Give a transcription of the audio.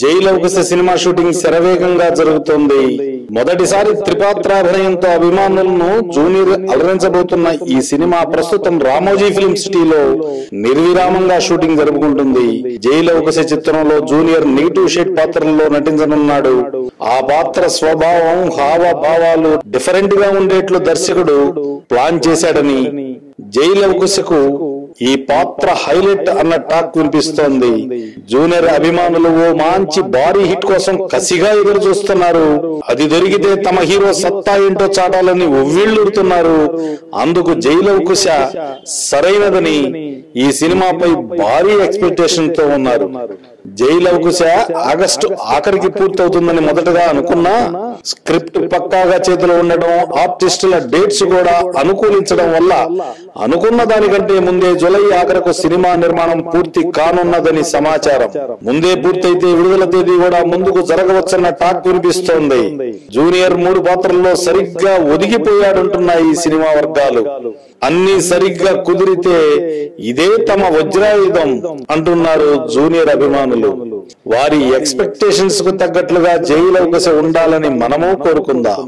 Jai Lava Kusa cinema shooting శరవేగంగా జరుగుతోంది. మొదటిసారి త్రిపాత్రాభినయంతో అభిమానులను జూనియర్ అలరించబోతున్న ఈ సినిమా ప్రస్తుతం రామోజీ ఫిల్మ్ సిటీలో నిర్విరామంగా షూటింగ్ జరుపుకుంటుంది. జైలవకుశ చిత్రంలో జూనియర్ నెగిటివ్ షేడ్ పాత్రల్లో నటించనున్నాడు. ఆ పాత్ర స్వభావం హావభావాలు డిఫరెంట్గా ఉండేట్లు దర్శకుడు ప్లాన్ చేశాడని జైలవకుశకు ఈ పాత్ర హైలైట్ అన్న టాక్ వినిపిస్తోంది. జూనియర్ అభిమానులు ఓ మంచి భారీ హిట్ కోసం కసిగా ఎదురు చూస్తున్నారు అది దొరికితే తమ హీరో సత్తా ఏంటో చాటాలని ఉవ్విళ్ళుతున్నారు అందుకు జైలవకుశ సరైనదని ఈ సినిమాపై భారీ ఎక్స్పెక్టేషన్తో ఉన్నారు. జైలవకుశ ఆగస్టు ఆఖరికి పూర్తవుతుందని మొదటగా అనుకున్నా స్క్రిప్ట్ పక్కాగా చేతిలో ఉండడం ఆర్టిస్టుల డేట్స్ కూడా అనుకూలించడం వల్ల అనుకున్న దానికంటే ముందే జులై ఆఖరకు సినిమా నిర్మాణం పూర్తి కానున్నదని సమాచారం. ముందే పూర్తయితే విడుదల తేదీ కూడా ముందుకు జరగవచ్చన్న టాక్ వినిపిస్తోంది. జూనియర్ మూడు పాత్రల్లో సరిగ్గా ఒదిగిపోయాడంటున్నాయి ఈ సినిమా వర్గాలు. అన్ని సరిగ్గా కుదిరితే ఇదే తమ వజ్రాయుధం అంటున్నారు జూనియర్ అభిమానులు. అభిమానులు వారి ఎక్స్పెక్టేషన్స్కు తగ్గట్లుగా జైలు అవకాశం ఉండాలని మనము కోరుకుందాం.